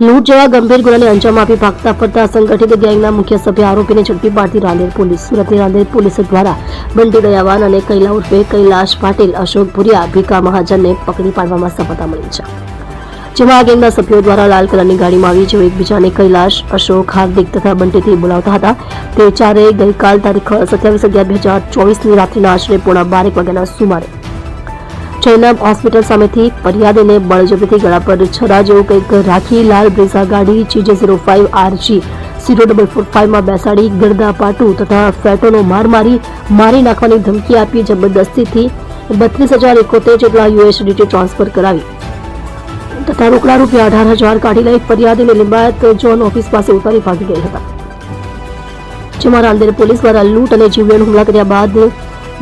લૂંટ જેવા ગંભીર ગુનાને અંજામ આપી ભાગતા ફરતા સંગઠિત ગેંગના મુખ્ય સભ્ય આરોપીને ઝડપી પાડતી રાંદેર પોલીસ. સુરતની રાંદેર પોલીસ દ્વારા બંટી દયાવાન અને કૈલા ઉર્ફે કૈલાશ પાટીલ, અશોક ભુરિયા ભીકા મહાજનને પકડી પાડવામાં સફળતા મળી છે. જેમાં આ ગેંગના સભ્યો દ્વારા લાલ કલરની ગાડીમાં આવી જેઓ એકબીજાને કૈલાશ, અશોક હાર્દિક તથા બંટીથી બોલાવતા હતા. તે ચારેય ગઈકાલ તારીખ સત્યાવીસ અગિયાર બે હજાર ચોવીસની રાત્રિના આશરે પોણા બારેક વાગ્યાના સુમારે જૈનબ હોસ્પિટલ સામેથી ફરિયાદીને બળજબરીથી ગળા પર છરા જેવું કંઈક રાખી લાલ બ્રેઝા ગાડી ચીજે zero five RG zero double four ફાઇવમાં બેસાડી ગરદા પાટું તથા ફેટોનો માર મારી મારી નાખવાની ધમકી આપી જબરદસ્તીથી બત્રીસ હજાર એકોતેર જેટલા યુએસડીટી ટ્રાન્સફર કરાવી. તથા રોકડા રૂપિયા અઢાર હજાર કાઢી લઈ ફરિયાદીને લિંબાયત ઝોન ઓફિસ પાસે ઉતારી ભાગી ગયા હતા. જેમાં રાંદેર પોલીસ દ્વારા લૂંટ અને જીવલેણ હુમલા કર્યા બાદ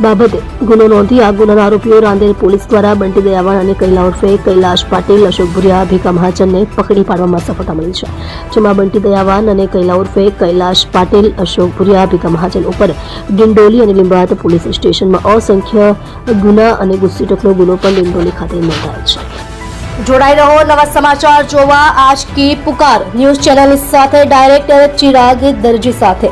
બાબતે ગુનો નોંધી આ ગુનાના આરોપીઓ રાંદેર પોલીસ દ્વારા બંટી દયાવાન અને કૈલા ઉર્ફે કૈલાશ પાટીલ, અશોક ભુરિયા ભીકા મહાજનને પકડી પાડવામાં સફળતા મળી છે, જેમાં બંટી દયાવાન અને કૈલા ઉર્ફે કૈલાશ પાટીલ, અશોક ભુરિયા ભીકા મહાજન ઉપર ડિંડોલી અને લિંબાયત પોલીસ સ્ટેશનમાં અસંખ્ય ગુના અને ગુસ્સીટકનો ગુનો પણ ડિંડોલી ખાતે નોંધાયો છે. જોડાઈ રહો, નવા સમાચાર જોવા. આજ કી પુકાર ન્યૂઝ ચેનલ સાથે ડાયરેક્ટર ચિરાગ દરજી સાથે.